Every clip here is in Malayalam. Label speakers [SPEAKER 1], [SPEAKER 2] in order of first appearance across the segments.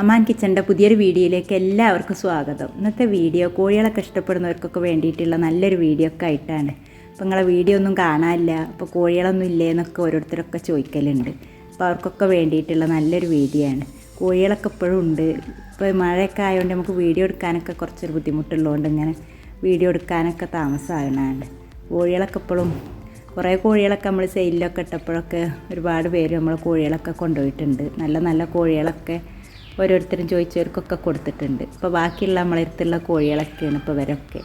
[SPEAKER 1] അമാൻ കിച്ചന്റെ പുതിയൊരു വീഡിയോയിലേക്ക് എല്ലാവർക്കും സ്വാഗതം. ഇന്നത്തെ വീഡിയോ കോഴികളൊക്കെ ഇഷ്ടപ്പെടുന്നവർക്കൊക്കെ വേണ്ടിയിട്ടുള്ള നല്ലൊരു വീഡിയോ ഒക്കെ ആയിട്ടാണ്. അപ്പോൾ നിങ്ങളെ വീഡിയോ ഒന്നും കാണാനില്ല. അപ്പോൾ കോഴികളൊന്നും ഇല്ലേ എന്നൊക്കെ ഓരോരുത്തരൊക്കെ ചോദിക്കലുണ്ട്. അപ്പോൾ അവർക്കൊക്കെ വേണ്ടിയിട്ടുള്ള നല്ലൊരു വീഡിയോ ആണ്. കോഴികളൊക്കെ ഇപ്പോഴും ഉണ്ട്. ഇപ്പോൾ മഴയൊക്കെ ആയതുകൊണ്ട് നമുക്ക് വീഡിയോ എടുക്കാനൊക്കെ കുറച്ചൊരു ബുദ്ധിമുട്ടുള്ളതുകൊണ്ട് ഇങ്ങനെ വീഡിയോ എടുക്കാനൊക്കെ താമസമാകണാണ്ട് കോഴികളൊക്കെ ഇപ്പോഴും കുറേ കോഴികളൊക്കെ നമ്മൾ സെയിലൊക്കെ ഇട്ടപ്പോഴൊക്കെ ഒരുപാട് പേര് നമ്മൾ കോഴികളൊക്കെ കൊണ്ടുപോയിട്ടുണ്ട്. നല്ല നല്ല കോഴികളൊക്കെ ഓരോരുത്തരും ചോദിച്ചവർക്കൊക്കെ കൊടുത്തിട്ടുണ്ട്. ഇപ്പോൾ ബാക്കിയുള്ള നമ്മളെ അടുത്തുള്ള കോഴികളൊക്കെയാണ് ഇപ്പോൾ ഇവരൊക്കെ.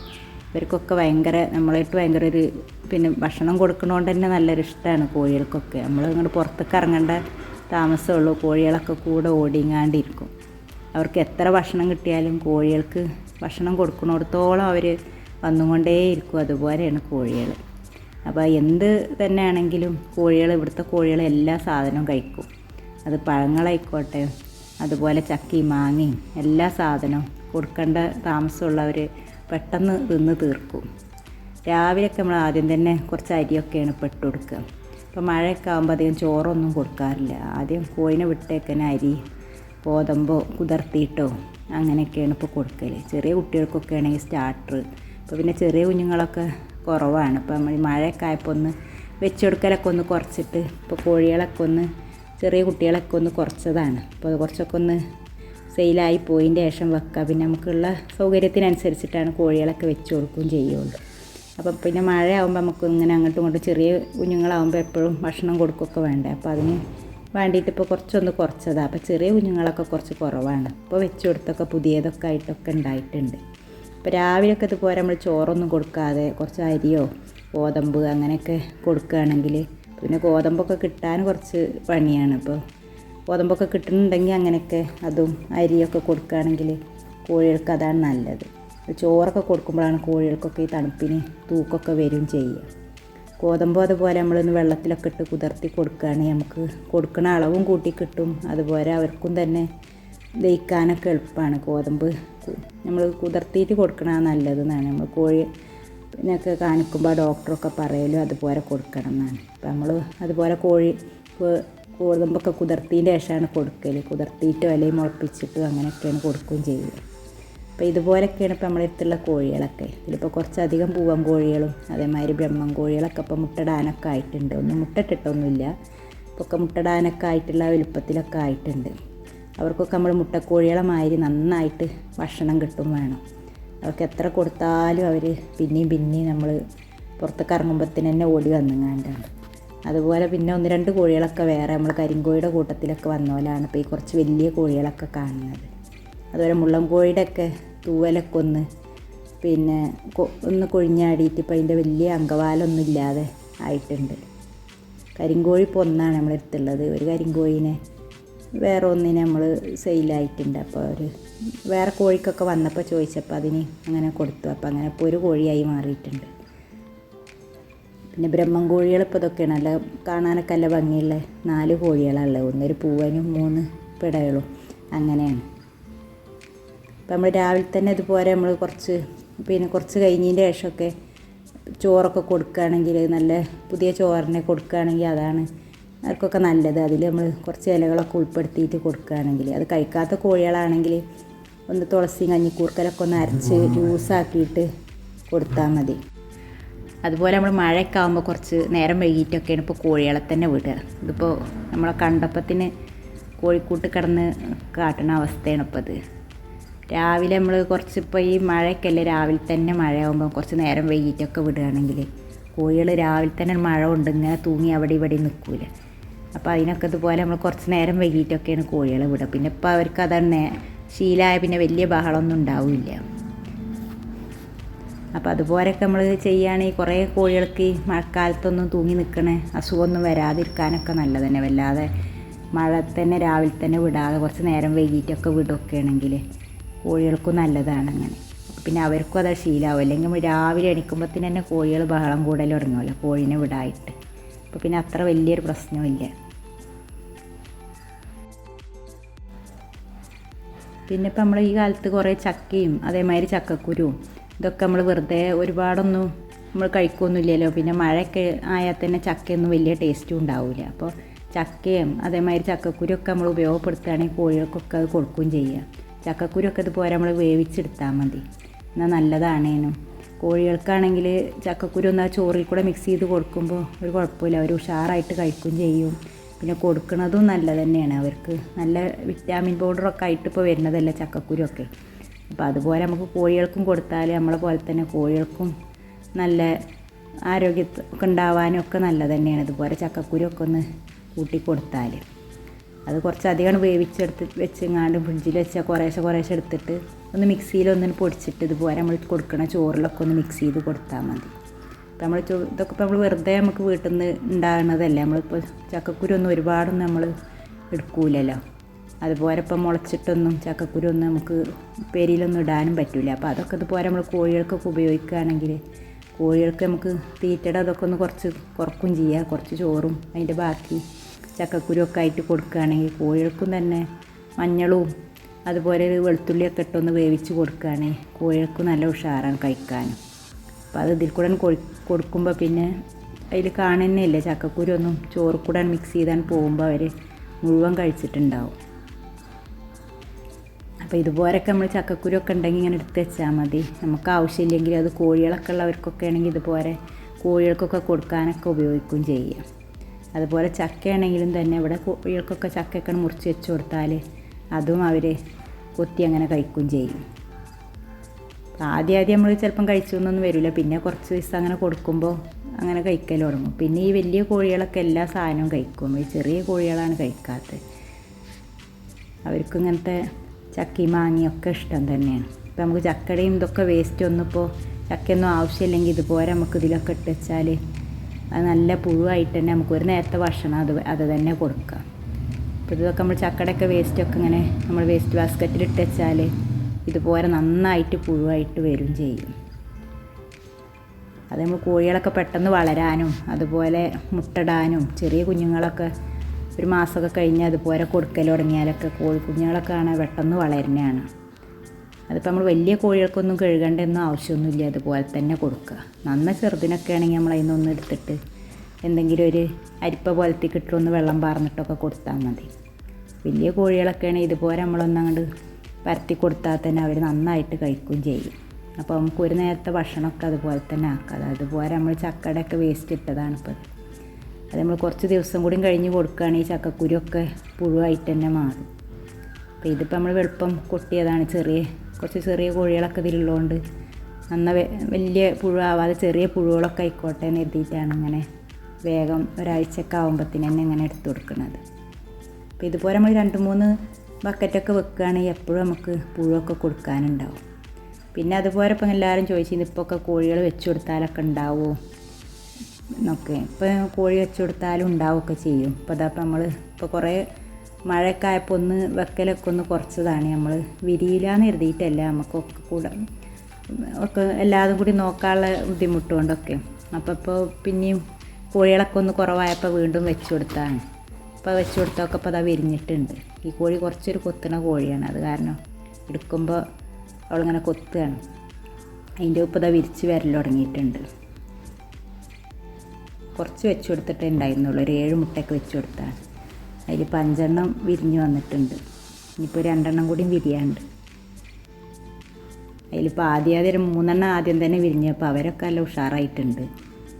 [SPEAKER 1] ഇവർക്കൊക്കെ ഭയങ്കര നമ്മളായിട്ട് ഭയങ്കര ഒരു പിന്നെ ഭക്ഷണം കൊടുക്കണോണ്ട് തന്നെ നല്ലൊരു ഇഷ്ടമാണ് കോഴികൾക്കൊക്കെ. നമ്മൾ ഇങ്ങോട്ട് പുറത്തേക്ക് ഇറങ്ങേണ്ട താമസമുള്ളൂ കോഴികളൊക്കെ കൂടെ ഓടിങ്ങാണ്ടിരിക്കും. അവർക്ക് എത്ര ഭക്ഷണം കിട്ടിയാലും കോഴികൾക്ക് ഭക്ഷണം കൊടുക്കുന്നിടത്തോളം അവർ വന്നുകൊണ്ടേയിരിക്കും അതുപോലെയാണ് കോഴികൾ അപ്പോൾ എന്ത് തന്നെയാണെങ്കിലും കോഴികൾ ഇവിടുത്തെ കോഴികൾ എല്ലാ സാധനവും കഴിക്കും. അത് പഴങ്ങളായിക്കോട്ടെ അതുപോലെ ചക്കി മാങ്ങയും എല്ലാ സാധനവും കൊടുക്കേണ്ട താമസമുള്ളവർ പെട്ടെന്ന് തിന്ന് തീർക്കും. രാവിലെയൊക്കെ നമ്മൾ ആദ്യം തന്നെ കുറച്ച് അരിയൊക്കെയാണ് പെട്ട് കൊടുക്കുക. ഇപ്പോൾ മഴയൊക്കെ ആകുമ്പോൾ അധികം ചോറൊന്നും കൊടുക്കാറില്ല. ആദ്യം കോഴിനെ വിട്ടേക്കന്നെ അരി ഗോതമ്പോ കുതിർത്തിയിട്ടോ അങ്ങനെയൊക്കെയാണ് ഇപ്പോൾ കൊടുക്കൽ ചെറിയ കുട്ടികൾക്കൊക്കെ ആണെങ്കിൽ സ്റ്റാർട്ടർ ഇപ്പോൾ പിന്നെ ചെറിയ കുഞ്ഞുങ്ങളൊക്കെ കുറവാണ്. ഇപ്പോൾ നമ്മൾ മഴയൊക്കെ ആയപ്പോൾ ഒന്ന് വെച്ചെടുക്കലൊക്കെ ഒന്ന് കുറച്ചിട്ട് ഇപ്പോൾ കോഴികളൊക്കെ ഒന്ന് ചെറിയ കുട്ടികളൊക്കെ ഒന്ന് കുറച്ചതാണ്. അപ്പോൾ കുറച്ചൊക്കെ ഒന്ന് സെയിലായി പോയതിന്റെ ശേഷം വെക്കുക പിന്നെ നമുക്കുള്ള സൗകര്യത്തിനനുസരിച്ചിട്ടാണ് കോഴികളൊക്കെ വെച്ച് കൊടുക്കുകയും ചെയ്യുള്ളൂ. അപ്പം പിന്നെ മഴയാകുമ്പോൾ നമുക്ക് ഇങ്ങനെ അങ്ങോട്ടും ഇങ്ങോട്ടും ചെറിയ കുഞ്ഞുങ്ങളാകുമ്പോൾ എപ്പോഴും ഭക്ഷണം കൊടുക്കുകയൊക്കെ വേണ്ടേ. അപ്പോൾ അതിന് വേണ്ടിയിട്ട് ഇപ്പോൾ കുറച്ചൊന്ന് കുറച്ചതാണ് അപ്പോൾ ചെറിയ കുഞ്ഞുങ്ങളൊക്കെ കുറച്ച് കുറവാണ്. ഇപ്പോൾ വെച്ച് കൊടുത്തൊക്കെ പുതിയതൊക്കെ ആയിട്ടൊക്കെ ഉണ്ടായിട്ടുണ്ട്. ഇപ്പോൾ രാവിലെയൊക്കെ ഇതുപോലെ നമ്മൾ ചോറൊന്നും കൊടുക്കാതെ കുറച്ച് അരിയോ ഗോതമ്പ് അങ്ങനെയൊക്കെ കൊടുക്കുകയാണെങ്കിൽ പിന്നെ ഗോതമ്പൊക്കെ കിട്ടാൻ കുറച്ച് പണിയാണ്. അപ്പോൾ ഗോതമ്പൊക്കെ കിട്ടുന്നുണ്ടെങ്കിൽ അങ്ങനെയൊക്കെ അതും അരിയൊക്കെ കൊടുക്കുകയാണെങ്കിൽ കോഴികൾക്ക് അതാണ് നല്ലത്. ചോറൊക്കെ കൊടുക്കുമ്പോഴാണ് കോഴികൾക്കൊക്കെ ഈ തണുപ്പിന് തൂക്കൊക്കെ വരും ചെയ്യുക. ഗോതമ്പ് അതുപോലെ നമ്മളൊന്ന് വെള്ളത്തിലൊക്കെ ഇട്ട് കുതിർത്തി കൊടുക്കുകയാണെങ്കിൽ നമുക്ക് കൊടുക്കുന്ന അളവും കൂട്ടി കിട്ടും. അതുപോലെ അവർക്കും തന്നെ ദഹിക്കാനൊക്കെ എളുപ്പമാണ്. ഗോതമ്പ് നമ്മൾ കുതിർത്തിയിട്ട് കൊടുക്കണ നല്ലതെന്നാണ്. നമ്മൾ കോഴി പിന്നെയൊക്കെ കാണിക്കുമ്പോൾ ഡോക്ടറൊക്കെ പറയലും അതുപോലെ കൊടുക്കണം എന്നാണ്. അപ്പം നമ്മൾ അതുപോലെ കോഴി ഗോതമ്പൊക്കെ കുതിർത്തിന്റെ ശേഷമാണ് കൊടുക്കൽ കുതിർത്തിയിട്ടോ അല്ലെങ്കിൽ മുളപ്പിച്ചിട്ടോ അങ്ങനെയൊക്കെയാണ് കൊടുക്കുകയും ചെയ്യുക അപ്പോൾ ഇതുപോലെയൊക്കെയാണ് ഇപ്പോൾ നമ്മുടെ അടുത്തുള്ള കോഴികളൊക്കെ. ഇതിലിപ്പോൾ കുറച്ചധികം പൂവൻ കോഴികളും അതേമാതിരി ബ്രഹ്മം കോഴികളൊക്കെ ഇപ്പോൾ മുട്ടടാനൊക്കെ ആയിട്ടുണ്ട്. ഒന്നും മുട്ടട്ടിട്ടൊന്നുമില്ല. ഇപ്പോൾ ഒക്കെ മുട്ടടാനൊക്കെ ആയിട്ടുള്ള വലുപ്പത്തിലൊക്കെ ആയിട്ടുണ്ട്. അവർക്കൊക്കെ നമ്മൾ മുട്ടക്കോഴികളെ മാതിരി നന്നായിട്ട് ഭക്ഷണം കിട്ടും വേണം. അവർക്ക് എത്ര കൊടുത്താലും അവർ പിന്നെയും പിന്നെയും നമ്മൾ പുറത്തേക്ക് ഇറങ്ങുമ്പോഴത്തേന് തന്നെ ഓടി വന്നുങ്ങാണ്ടാണ്. അതുപോലെ പിന്നെ ഒന്ന് രണ്ട് കോഴികളൊക്കെ വേറെ നമ്മൾ കരിങ്കോഴിയുടെ കൂട്ടത്തിലൊക്കെ വന്ന പോലെയാണ് ഇപ്പോൾ ഈ കുറച്ച് വലിയ കോഴികളൊക്കെ കാണുന്നത്. അതുപോലെ മുള്ളം കോഴിയുടെ ഒക്കെ തൂവലൊക്കെ ഒന്ന് പിന്നെ ഒന്ന് കൊഴിഞ്ഞാടിയിട്ട് ഇപ്പോൾ അതിന്റെ വലിയ അങ്കവാലൊന്നും ഇല്ലാതെ ആയിട്ടുണ്ട്. കരിങ്കോഴി ഇപ്പോൾ ഒന്നാണ് നമ്മളെടുത്തുള്ളത് ഒരു കരിങ്കോഴിനെ വേറെ ഒന്നിന് നമ്മൾ സെയിലായിട്ടുണ്ട്. അപ്പോൾ ഒരു വേറെ കോഴിക്കൊക്കെ വന്നപ്പോൾ ചോദിച്ചപ്പോൾ അതിന് അങ്ങനെ കൊടുത്തു. അപ്പോൾ അങ്ങനെ ഇപ്പോൾ ഒരു കോഴിയായി മാറിയിട്ടുണ്ട്. പിന്നെ ബ്രഹ്മം കോഴികൾ ഇപ്പോൾ ഇതൊക്കെയാണ് നല്ല കാണാനൊക്കെ നല്ല ഭംഗിയുള്ള നാല് കോഴികളാണുള്ളത് ഒന്നൊരു പൂവനും മൂന്ന് പിടകളും. അങ്ങനെയാണ്. അപ്പോൾ നമ്മൾ രാവിലെ തന്നെ ഇതുപോലെ നമ്മൾ കുറച്ച് പിന്നെ കുറച്ച് കഴിഞ്ഞതിന്റെ ശേഷമൊക്കെ ചോറൊക്കെ കൊടുക്കുകയാണെങ്കിൽ നല്ല പുതിയ ചോറിനെ കൊടുക്കുകയാണെങ്കിൽ അതാണ് അവർക്കൊക്കെ നല്ലത്. അതിൽ നമ്മൾ കുറച്ച് ഇലകളൊക്കെ ഉൾപ്പെടുത്തിയിട്ട് കൊടുക്കുകയാണെങ്കിൽ അത് കഴിക്കാത്ത കോഴികളാണെങ്കിൽ ഒന്ന് തുളസി കഞ്ഞിക്കൂർക്കലൊക്കെ ഒന്ന് അരച്ച് ജ്യൂസാക്കിയിട്ട് കൊടുത്താൽ മതി. അതുപോലെ നമ്മൾ മഴയൊക്കെ ആകുമ്പോൾ കുറച്ച് നേരം വൈകിട്ടൊക്കെയാണ് ഇപ്പോൾ കോഴികളെ തന്നെ വിടുക. ഇതിപ്പോൾ നമ്മളെ കണ്ടപ്പത്തിന് കോഴിക്കൂട്ട് കിടന്ന് കാട്ടുന്ന അവസ്ഥയാണ് ഇപ്പോൾ അത്. രാവിലെ നമ്മൾ കുറച്ച് ഇപ്പോൾ ഈ മഴയൊക്കെ അല്ലേ രാവിലെ തന്നെ മഴയാകുമ്പോൾ കുറച്ച് നേരം വൈകിട്ടൊക്കെ വിടുകയാണെങ്കിൽ കോഴികൾ രാവിലെ തന്നെ മഴ കൊണ്ട് ഇങ്ങനെ തൂങ്ങി അവിടെ ഇവിടെ നിൽക്കൂല. അപ്പോൾ അതിനൊക്കെ ഇതുപോലെ നമ്മൾ കുറച്ച് നേരം വൈകിട്ടൊക്കെയാണ് കോഴികളെ വിടുക. പിന്നെ ഇപ്പോൾ അവർക്ക് അതാണ് ശീലമായ പിന്നെ വലിയ ബഹളമൊന്നും ഉണ്ടാവില്ല. അപ്പോൾ അതുപോലെയൊക്കെ നമ്മൾ ചെയ്യുകയാണെങ്കിൽ കുറേ കോഴികൾക്ക് മഴക്കാലത്തൊന്നും തൂങ്ങി നിൽക്കണ അസുഖമൊന്നും വരാതിരിക്കാനൊക്കെ നല്ലത് തന്നെ. വല്ലാതെ മഴ തന്നെ രാവിലെ തന്നെ വിടാതെ കുറച്ച് നേരം വൈകിട്ടൊക്കെ വിടുകയൊക്കെ ആണെങ്കിൽ കോഴികൾക്കും നല്ലതാണ് അങ്ങനെ. പിന്നെ അവർക്കും അത് ശീലമാവും അല്ലെങ്കിൽ രാവിലെ എണീക്കുമ്പോഴത്തേന് തന്നെ കോഴികൾ ബഹളം കൂടുതൽ തുടങ്ങുമല്ലോ കോഴിനെ വിടായിട്ട്. അപ്പോൾ പിന്നെ അത്ര വലിയൊരു പ്രശ്നമില്ല പിന്നെ ഇപ്പം നമ്മൾ ഈ കാലത്ത് കുറേ ചക്കയും അതേമാതിരി ചക്കക്കുരുവും ഇതൊക്കെ നമ്മൾ വെറുതെ ഒരുപാടൊന്നും നമ്മൾ കഴിക്കൊന്നുമില്ലല്ലോ. പിന്നെ മഴയൊക്കെ ആയാൽ തന്നെ ചക്കയൊന്നും വലിയ ടേസ്റ്റും ഉണ്ടാവില്ല. അപ്പോൾ ചക്കയും അതേമാതിരി ചക്കക്കുരുമൊക്കെ നമ്മൾ ഉപയോഗപ്പെടുത്തുകയാണെങ്കിൽ കോഴികൾക്കൊക്കെ അത് കൊടുക്കുകയും ചെയ്യാം ചക്കക്കുരുമൊക്കെ ഇതുപോലെ നമ്മൾ വേവിച്ചെടുത്താൽ മതി. എന്നാൽ നല്ലതാണേനും. കോഴികൾക്കാണെങ്കിൽ ചക്കക്കുരു ഒന്ന് ആ ചോറിൽ കൂടെ മിക്സ് ചെയ്ത് കൊടുക്കുമ്പോൾ ഒരു കുഴപ്പമില്ല. അവർ ഉഷാറായിട്ട് കഴിക്കുകയും ചെയ്യും. പിന്നെ കൊടുക്കുന്നതും നല്ലത് തന്നെയാണ്. അവർക്ക് നല്ല വിറ്റാമിൻ പൗഡറൊക്കെ ആയിട്ട് ഇപ്പോൾ വരുന്നതല്ല ചക്കക്കുരുവൊക്കെ. അപ്പോൾ അതുപോലെ നമുക്ക് കോഴികൾക്കും കൊടുത്താൽ നമ്മളെ പോലെ തന്നെ കോഴികൾക്കും നല്ല ആരോഗ്യമൊക്കെ ഉണ്ടാവാനും ഒക്കെ നല്ലത് തന്നെയാണ്. ഇതുപോലെ ചക്കക്കുരുവൊക്കെ ഒന്ന് കൂട്ടി കൊടുത്താൽ അത് കുറച്ചധികം വേവിച്ചെടുത്ത് വെച്ചെങ്ങാണ്ട് ഫ്രിഡ്ജിൽ വെച്ചാൽ കുറേശ്ശെ കുറേശ്ശെ എടുത്തിട്ട് ഒന്ന് മിക്സിയിൽ ഒന്ന് പൊടിച്ചിട്ട് ഇതുപോലെ നമ്മൾ കൊടുക്കണ ചോറിലൊക്കെ ഒന്ന് മിക്സ് ചെയ്ത് കൊടുത്താൽ മതി. ഇപ്പം നമ്മൾ ചോ ഇതൊക്കെ ഇപ്പോൾ നമ്മൾ വെറുതെ നമുക്ക് വീട്ടിൽ നിന്ന് ഉണ്ടാകുന്നതല്ലേ നമ്മളിപ്പോൾ ചക്കക്കുരു ഒന്നും ഒരുപാടൊന്നും നമ്മൾ എടുക്കൂലല്ലോ. അതുപോലെ ഇപ്പം മുളച്ചിട്ടൊന്നും ചക്കക്കുരു ഒന്നും നമുക്ക് പെരിയിലൊന്നും ഇടാനും പറ്റില്ല അപ്പോൾ അതൊക്കെ ഇതുപോലെ നമ്മൾ കോഴികൾക്കൊക്കെ ഉപയോഗിക്കുകയാണെങ്കിൽ കോഴികൾക്ക് നമുക്ക് തീറ്റയുടെ അതൊക്കെ ഒന്ന് കുറച്ച് കുറക്കും ചെയ്യുക കുറച്ച് ചോറും അതിന്റെ ബാക്കി ചക്കക്കുരുവൊക്കെ ആയിട്ട് കൊടുക്കുകയാണെങ്കിൽ കോഴികൾക്കും തന്നെ മഞ്ഞളും അതുപോലെ വെളുത്തുള്ളിയൊക്കെ ഇട്ടൊന്ന് വേവിച്ച് കൊടുക്കുകയാണെങ്കിൽ കോഴികൾക്ക് നല്ല ഉഷാറാണ് കഴിക്കാനും. അപ്പോൾ അത് ഇതിൽ കൂടെ കൊടുക്കുമ്പോൾ പിന്നെ അതിൽ കാണുന്നില്ല ചക്കക്കുരു ഒന്നും ചോറ് കൂടെ മിക്സ് ചെയ്താൻ പോകുമ്പോൾ അവർ മുഴുവൻ കഴിച്ചിട്ടുണ്ടാവും. അപ്പോൾ ഇതുപോലൊക്കെ നമ്മൾ ചക്കക്കുരൊക്കെ ഉണ്ടെങ്കിൽ ഇങ്ങനെ എടുത്ത് വെച്ചാൽ മതി. നമുക്ക് ആവശ്യമില്ലെങ്കിൽ അത് കോഴികളൊക്കെ ഉള്ളവർക്കൊക്കെ ആണെങ്കിൽ ഇതുപോലെ കോഴികൾക്കൊക്കെ കൊടുക്കാനൊക്കെ ഉപയോഗിക്കുകയും ചെയ്യാം. അതുപോലെ ചക്കയാണെങ്കിലും തന്നെ ഇവിടെ കോഴികൾക്കൊക്കെ ചക്കയൊക്കെ മുറിച്ച് വെച്ച് കൊടുത്താൽ അതും അവർ കൊത്തി അങ്ങനെ കഴിക്കുകയും ചെയ്യും. ആദ്യം ആദ്യം നമ്മൾ ചിലപ്പം കഴിച്ചു എന്നൊന്നും വരില്ല പിന്നെ കുറച്ച് ദിവസം അങ്ങനെ കൊടുക്കുമ്പോൾ അങ്ങനെ കഴിക്കൽ തുടങ്ങും. പിന്നെ ഈ വലിയ കോഴികളൊക്കെ എല്ലാ സാധനവും കഴിക്കും. ഈ ചെറിയ കോഴികളാണ് കഴിക്കാത്തത്. അവർക്ക് ഇങ്ങനത്തെ ചക്കി മാങ്ങിയൊക്കെ ഇഷ്ടം തന്നെയാണ്. ഇപ്പം നമുക്ക് ചക്കടയും ഇതൊക്കെ വേസ്റ്റ് ഒന്നും ഇപ്പോൾ ചക്കയൊന്നും ആവശ്യമില്ലെങ്കിൽ ഇതുപോലെ നമുക്ക് ഇതിലൊക്കെ ഇട്ട് വെച്ചാൽ അത് നല്ല പുഴുവായിട്ട് തന്നെ നമുക്ക് ഒരു നേരത്തെ ഭക്ഷണം അത് അത് തന്നെ കൊടുക്കാം. അപ്പോൾ ഇതൊക്കെ നമ്മൾ ചക്കടയൊക്കെ വേസ്റ്റൊക്കെ ഇങ്ങനെ നമ്മൾ വേസ്റ്റ് ബാസ്ക്കറ്റിൽ ഇട്ട് വെച്ചാൽ ഇതുപോലെ നന്നായിട്ട് പുഴുവായിട്ട് വരും ചെയ്യും. അത് കോഴികളൊക്കെ പെട്ടെന്ന് വളരാനും അതുപോലെ മുട്ടടാനും ചെറിയ കുഞ്ഞുങ്ങളൊക്കെ ഒരു മാസമൊക്കെ കഴിഞ്ഞ് അതുപോലെ കൊടുക്കൽ തുടങ്ങിയാലൊക്കെ കോഴി കുഞ്ഞുങ്ങളൊക്കെ ആണ് പെട്ടെന്ന് വളരുന്നതാണ്. അതിപ്പോൾ നമ്മൾ വലിയ കോഴികൾക്കൊന്നും കഴുകേണ്ടൊന്നും ആവശ്യമൊന്നുമില്ല അതുപോലെ തന്നെ കൊടുക്കുക. നന്ന ചെറുതിനൊക്കെ ആണെങ്കിൽ നമ്മൾ അതിൽ നിന്നൊന്ന് എടുത്തിട്ട് എന്തെങ്കിലും ഒരു അരിപ്പ പോലത്തേക്ക് ഇട്ടൊന്ന് വെള്ളം പാർന്നിട്ടൊക്കെ കൊടുത്താൽ മതി. വലിയ കോഴികളൊക്കെ ആണെങ്കിൽ ഇതുപോലെ നമ്മളൊന്നങ്ങോട്ട് പരത്തി കൊടുത്താൽ തന്നെ അവർ നന്നായിട്ട് കഴിക്കുകയും ചെയ്യും. അപ്പോൾ നമുക്ക് ഒരു നേരത്തെ ഭക്ഷണമൊക്കെ അതുപോലെ തന്നെ ആക്കാം. അതുപോലെ നമ്മൾ ചക്കടയൊക്കെ വേസ്റ്റ് ഇട്ടതാണ് ഇപ്പോൾ. അത് നമ്മൾ കുറച്ച് ദിവസം കൂടി കഴിഞ്ഞ് കൊടുക്കുകയാണെങ്കിൽ ചക്കക്കുരുവൊക്കെ പുഴുവായിട്ട് തന്നെ മാറും. അപ്പോൾ ഇതിപ്പോൾ നമ്മൾ വെളുപ്പം കൊട്ടിയതാണ്. ചെറിയ കുറച്ച് ചെറിയ കോഴികളൊക്കെ ഇതിലുള്ളതുകൊണ്ട് നന്ന വലിയ പുഴുവാവാതെ ചെറിയ പുഴുകളൊക്കെ ആയിക്കോട്ടെ എന്ന് എഴുതിയിട്ടാണ് ഇങ്ങനെ വേഗം ഒരാഴ്ചയൊക്കെ ആകുമ്പോഴത്തേന് തന്നെ ഇങ്ങനെ എടുത്തു കൊടുക്കുന്നത്. അപ്പോൾ ഇതുപോലെ നമ്മൾ രണ്ട് മൂന്ന് ബക്കറ്റൊക്കെ വെക്കുകയാണെങ്കിൽ എപ്പോഴും നമുക്ക് പുഴുവൊക്കെ കൊടുക്കാനുണ്ടാവും. പിന്നെ അതുപോലെ ഇപ്പം എല്ലാവരും ചോദിച്ചിരുന്നു ഇപ്പോൾ ഒക്കെ കോഴികൾ വെച്ച് കൊടുത്താലൊക്കെ ഉണ്ടാവുമോ എന്നൊക്കെ. ഇപ്പം കോഴി വെച്ച് കൊടുത്താലും ഉണ്ടാവുകയൊക്കെ ചെയ്യും. ഇപ്പോൾ അതാ നമ്മൾ ഇപ്പോൾ കുറേ മഴയൊക്കെ ആയപ്പോൾ ഒന്ന് വെക്കലൊക്കെ ഒന്ന് കുറച്ചതാണ്. നമ്മൾ വിരിയില്ലാന്ന് എഴുതിയിട്ടല്ല നമുക്കൊക്കെ കൂടെ ഒക്കെ എല്ലാതും കൂടി നോക്കാനുള്ള ബുദ്ധിമുട്ടുകൊണ്ടൊക്കെ. അപ്പോൾ ഇപ്പോൾ പിന്നെയും കോഴികളൊക്കെ ഒന്ന് കുറവായപ്പോൾ വീണ്ടും വെച്ച് കൊടുത്താണ് ഇപ്പോൾ വെച്ച് കൊടുത്തൊക്കെ ഇപ്പോൾ അതാ വിരിഞ്ഞിട്ടുണ്ട്. ഈ കോഴി കുറച്ചൊരു കൊത്തുന്ന കോഴിയാണ്. അത് കാരണം എടുക്കുമ്പോൾ അവളിങ്ങനെ കൊത്തുകയാണ്. അതിന്റെ ഉപ്പ് ഇതാ വിരിച്ച് വരൽ തുടങ്ങിയിട്ടുണ്ട്. കുറച്ച് വെച്ച് കൊടുത്തിട്ടേ ഉണ്ടായിരുന്നുള്ളൂ. ഒരു ഏഴ് മുട്ടയൊക്കെ വെച്ച് കൊടുത്താണ്. അതിൽ പഞ്ചെണ്ണം വിരിഞ്ഞ് വന്നിട്ടുണ്ട്. ഇനിയിപ്പോൾ രണ്ടെണ്ണം കൂടിയും വിരിയാണ്ട് അതിലിപ്പോൾ ആദ്യം ആദ്യം മൂന്നെണ്ണം ആദ്യം തന്നെ വിരിഞ്ഞപ്പോൾ അവരൊക്കെ നല്ല ഉഷാറായിട്ടുണ്ട്.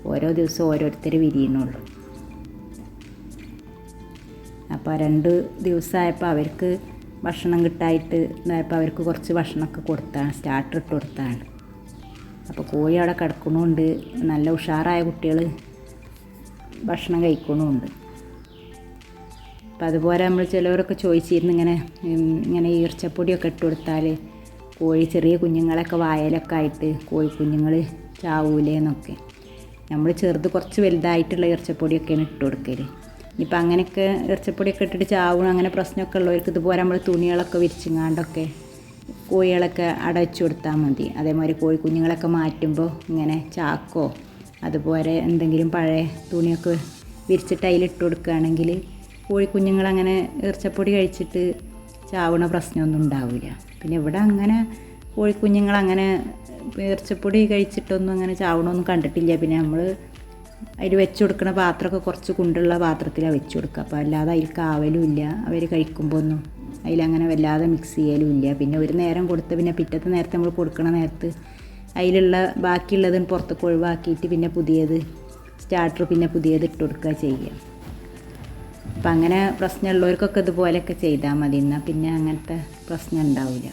[SPEAKER 1] ഓരോ ദിവസവും ഓരോരുത്തർ വിരിയണുള്ളൂ. അപ്പോൾ രണ്ട് ദിവസമായപ്പോൾ അവർക്ക് ഭക്ഷണം കിട്ടായിട്ട് ഇതായപ്പോൾ അവർക്ക് കുറച്ച് ഭക്ഷണമൊക്കെ കൊടുത്താണ് സ്റ്റാർട്ടർ ഇട്ട് കൊടുത്താണ്. അപ്പോൾ കോഴി അവിടെ കിടക്കണമുണ്ട് നല്ല ഉഷാറായ കുട്ടികൾ ഭക്ഷണം കഴിക്കണമുണ്ട് അപ്പം അതുപോലെ നമ്മൾ ചിലവരൊക്കെ ചോദിച്ചിരുന്നു ഇങ്ങനെ ഇങ്ങനെ ഈർച്ചപ്പൊടിയൊക്കെ ഇട്ട് കൊടുത്താൽ കോഴി ചെറിയ കുഞ്ഞുങ്ങളൊക്കെ വായലൊക്കെ ആയിട്ട് കോഴി കുഞ്ഞുങ്ങൾ ചാവൂലേന്നൊക്കെ നമ്മൾ ചെറുത് കുറച്ച് വലുതായിട്ടുള്ള ഈർച്ചപ്പൊടിയൊക്കെയാണ് ഇട്ട് കൊടുക്കൽ ഇനിയിപ്പോൾ അങ്ങനെയൊക്കെ ഇറച്ചപ്പൊടിയൊക്കെ ഇട്ടിട്ട് ചാവണം അങ്ങനെ പ്രശ്നമൊക്കെ ഉള്ളവർക്ക് ഇതുപോലെ നമ്മൾ തുണികളൊക്കെ വിരിച്ചിങ്ങാണ്ടൊക്കെ കോഴികളൊക്കെ അടച്ചു കൊടുത്താൽ മതി. അതേമാതിരി കോഴി കുഞ്ഞുങ്ങളൊക്കെ മാറ്റുമ്പോൾ ഇങ്ങനെ ചാക്കോ അതുപോലെ എന്തെങ്കിലും പഴയ തുണിയൊക്കെ വിരിച്ചിട്ട് അതിലിട്ട് കൊടുക്കുകയാണെങ്കിൽ കോഴിക്കുഞ്ഞുങ്ങളങ്ങനെ ഇറച്ചപ്പൊടി കഴിച്ചിട്ട് ചാവണ പ്രശ്നമൊന്നും ഉണ്ടാവില്ല പിന്നെ ഇവിടെ അങ്ങനെ കോഴിക്കുഞ്ഞുങ്ങളങ്ങനെ ഇറച്ചപ്പൊടി കഴിച്ചിട്ടൊന്നും അങ്ങനെ ചാവണമൊന്നും കണ്ടിട്ടില്ല. പിന്നെ നമ്മൾ അതിൽ വെച്ച് കൊടുക്കുന്ന പാത്രമൊക്കെ കുറച്ച് കുണ്ടുള്ള പാത്രത്തിലാണ് വെച്ച് കൊടുക്കുക. അപ്പോൾ അല്ലാതെ അതിൽ കാവലും ഇല്ല. അവർ കഴിക്കുമ്പോൾ ഒന്നും അതിലങ്ങനെ വല്ലാതെ മിക്സ് ചെയ്യലും ഇല്ല. പിന്നെ ഒരു നേരം കൊടുത്ത് പിന്നെ പിറ്റത്തെ നേരത്തെ നമ്മൾ കൊടുക്കണ നേരത്ത് അതിലുള്ള ബാക്കിയുള്ളത് പുറത്തേക്ക് ഒഴിവാക്കിയിട്ട് പിന്നെ പുതിയത് സ്റ്റാർട്ടർ പിന്നെ പുതിയത് ഇട്ട് കൊടുക്കുക ചെയ്യുക. അപ്പം അങ്ങനെ പ്രശ്നമുള്ളവർക്കൊക്കെ ഇതുപോലെയൊക്കെ ചെയ്താൽ മതി. എന്നാൽ പിന്നെ അങ്ങനത്തെ പ്രശ്നം ഉണ്ടാവില്ല.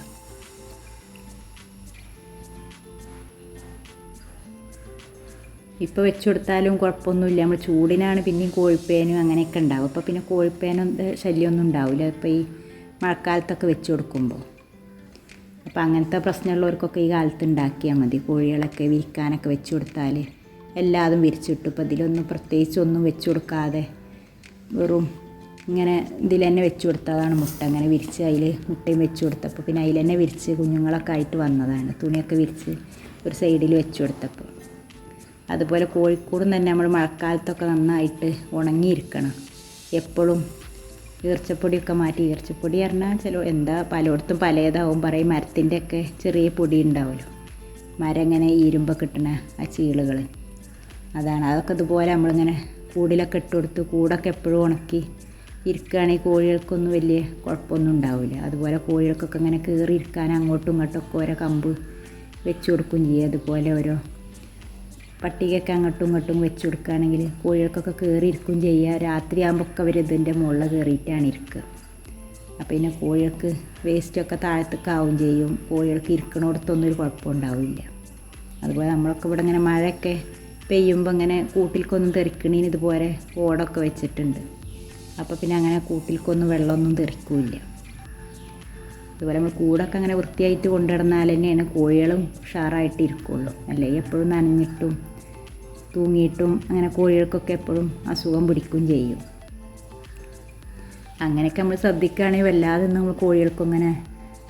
[SPEAKER 1] ഇപ്പോൾ വെച്ച് കൊടുത്താലും കുഴപ്പമൊന്നുമില്ല. നമ്മൾ ചൂടിനാണ് പിന്നെയും കോഴിപ്പേനും അങ്ങനെയൊക്കെ ഉണ്ടാവും. അപ്പോൾ പിന്നെ കോഴിപ്പേനും ശല്യമൊന്നും ഉണ്ടാവില്ല. ഇപ്പോൾ ഈ മഴക്കാലത്തൊക്കെ വെച്ച് കൊടുക്കുമ്പോൾ. അപ്പോൾ അങ്ങനത്തെ പ്രശ്നമുള്ളവർക്കൊക്കെ ഈ കാലത്ത് ഉണ്ടാക്കിയാൽ മതി. കോഴികളൊക്കെ വിരിക്കാനൊക്കെ വെച്ച് കൊടുത്താൽ എല്ലാതും വിരിച്ചിട്ടു ഇപ്പോൾ ഇതിലൊന്നും പ്രത്യേകിച്ച് ഒന്നും വെച്ച് കൊടുക്കാതെ വെറും ഇങ്ങനെ ഇതിൽ തന്നെ വെച്ച് കൊടുത്തതാണ് മുട്ട. അങ്ങനെ വിരിച്ച് അതിൽ മുട്ടയും വെച്ച് കൊടുത്തപ്പോൾ പിന്നെ അതിൽ തന്നെ വിരിച്ച് കുഞ്ഞുങ്ങളൊക്കെ ആയിട്ട് വന്നതാണ്. തുണിയൊക്കെ വിരിച്ച് ഒരു സൈഡിൽ വെച്ച് കൊടുത്തപ്പോൾ. അതുപോലെ കോഴിക്കൂടും തന്നെ നമ്മൾ മഴക്കാലത്തൊക്കെ നന്നായിട്ട് ഉണങ്ങിയിരിക്കണം. എപ്പോഴും ഈർച്ചപ്പൊടിയൊക്കെ മാറ്റി ഈർച്ചപ്പൊടി പറഞ്ഞാൽ ചില എന്താ പലയിടത്തും പലതാവും പറയും മരത്തിന്റെ ഒക്കെ ചെറിയ പൊടി ഉണ്ടാവുമല്ലോ. മരം ഇങ്ങനെ ഇരുമ്പ് കിട്ടണ ആ ചീളുകൾ അതാണ്. അതൊക്കെ ഇതുപോലെ നമ്മളിങ്ങനെ കൂടിലൊക്കെ ഇട്ട് കൊടുത്ത് കൂടൊക്കെ എപ്പോഴും ഉണക്കി ഇരിക്കുകയാണെങ്കിൽ കോഴികൾക്കൊന്നും വലിയ കുഴപ്പമൊന്നും ഉണ്ടാവില്ല. അതുപോലെ കോഴികൾക്കൊക്കെ ഇങ്ങനെ കയറി ഇരിക്കാൻ അങ്ങോട്ടും ഇങ്ങോട്ടൊക്കെ ഓരോ കമ്പ് വെച്ച് കൊടുക്കുകയും ചെയ്യുക അതുപോലെ ഓരോ പട്ടികയൊക്കെ അങ്ങോട്ടും ഇങ്ങോട്ടും വെച്ച് കൊടുക്കുകയാണെങ്കിൽ കോഴികൾക്കൊക്കെ കയറി ഇരിക്കുകയും ചെയ്യുക. രാത്രിയാകുമ്പോൾ ഒക്കെ അവർ ഇതിന്റെ മുകളിൽ കയറിയിട്ടാണ് ഇരിക്കുക. അപ്പോൾ പിന്നെ കോഴികൾക്ക് വേസ്റ്റൊക്കെ താഴത്തേക്ക് ആവും ചെയ്യും. കോഴികൾക്ക് ഇരിക്കണോടത്തൊന്നും ഒരു കുഴപ്പമുണ്ടാവില്ല അതുപോലെ നമ്മളൊക്കെ ഇവിടെ ഇങ്ങനെ മഴയൊക്കെ പെയ്യുമ്പോൾ ഇങ്ങനെ കൂട്ടിൽക്കൊന്നും തെറിക്കണീന് ഇതുപോലെ ഓടൊക്കെ വെച്ചിട്ടുണ്ട്. അപ്പോൾ പിന്നെ അങ്ങനെ കൂട്ടിൽക്കൊന്നും വെള്ളമൊന്നും തെറിക്കില്ല. അതുപോലെ നമ്മൾ കൂടൊക്കെ അങ്ങനെ വൃത്തിയായിട്ട് കൊണ്ടു തന്നെയാണ് കോഴികളും ഉഷാറായിട്ട് ഇരിക്കുള്ളൂ. അല്ലെങ്കിൽ എപ്പോഴും നനഞ്ഞിട്ടും തൂങ്ങിയിട്ടും അങ്ങനെ കോഴികൾക്കൊക്കെ എപ്പോഴും അസുഖം പിടിക്കുകയും ചെയ്യും. അങ്ങനെയൊക്കെ നമ്മൾ ശ്രദ്ധിക്കുകയാണെങ്കിൽ വല്ലാതെ നമ്മൾ കോഴികൾക്കും അങ്ങനെ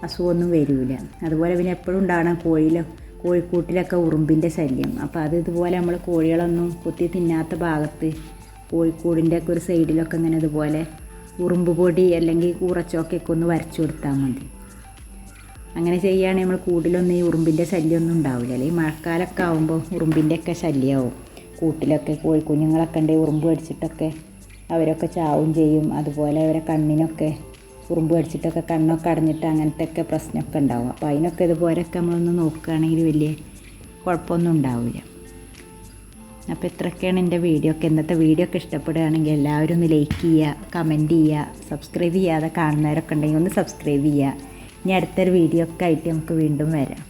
[SPEAKER 1] അസുഖമൊന്നും വരില്ല. അതുപോലെ പിന്നെ എപ്പോഴും ഉണ്ടാകണം കോഴിയിലും കോഴിക്കൂട്ടിലൊക്കെ ഉറുമ്പിന്റെ ശല്യം. അപ്പോൾ അത് ഇതുപോലെ നമ്മൾ കോഴികളൊന്നും കുത്തി തിന്നാത്ത ഭാഗത്ത് കോഴിക്കൂടിന്റെ ഒക്കെ ഒരു സൈഡിലൊക്കെ ഇങ്ങനെ ഇതുപോലെ ഉറുമ്പ് പൊടി അല്ലെങ്കിൽ കൂറച്ചോക്കൊക്കെ ഒന്ന് വരച്ചു കൊടുത്താൽ മതി. അങ്ങനെ ചെയ്യുകയാണെങ്കിൽ നമ്മൾ കൂടുതലൊന്നും ഈ ഉറുമ്പിന്റെ ശല്യമൊന്നും ഉണ്ടാവില്ല. അല്ലെങ്കിൽ മഴക്കാലമൊക്കെ ആകുമ്പോൾ ഉറുമ്പിന്റെ ഒക്കെ ശല്യമാവും. കൂട്ടിലൊക്കെ കോഴിക്കുഞ്ഞുങ്ങളൊക്കെ ഉണ്ട് ഉറുമ്പ് കടിച്ചിട്ടൊക്കെ അവരൊക്കെ ചാവും ചെയ്യും. അതുപോലെ അവരെ കണ്ണിനൊക്കെ ഉറുമ്പ് കടിച്ചിട്ടൊക്കെ കണ്ണൊക്കെ അടഞ്ഞിട്ട് അങ്ങനത്തെ ഒക്കെ പ്രശ്നമൊക്കെ ഉണ്ടാവും. അപ്പോൾ അതിനൊക്കെ ഇതുപോലെയൊക്കെ നമ്മളൊന്ന് നോക്കുകയാണെങ്കിൽ വലിയ കുഴപ്പമൊന്നും ഉണ്ടാവില്ല. അപ്പോൾ ഇത്രയൊക്കെയാണ് എന്റെ വീഡിയോ ഒക്കെ. ഇന്നത്തെ വീഡിയോ ഒക്കെ ഇഷ്ടപ്പെടുകയാണെങ്കിൽ എല്ലാവരും ഒന്ന് ലൈക്ക് ചെയ്യുക കമന്റ് ചെയ്യുക സബ്സ്ക്രൈബ് ചെയ്യാതെ കാണുന്നവരൊക്കെ ഉണ്ടെങ്കിൽ ഒന്ന് സബ്സ്ക്രൈബ് ചെയ്യുക. ഇനി അടുത്തൊരു വീഡിയോ ഒക്കെ ആയിട്ട് നമുക്ക് വീണ്ടും വരാം.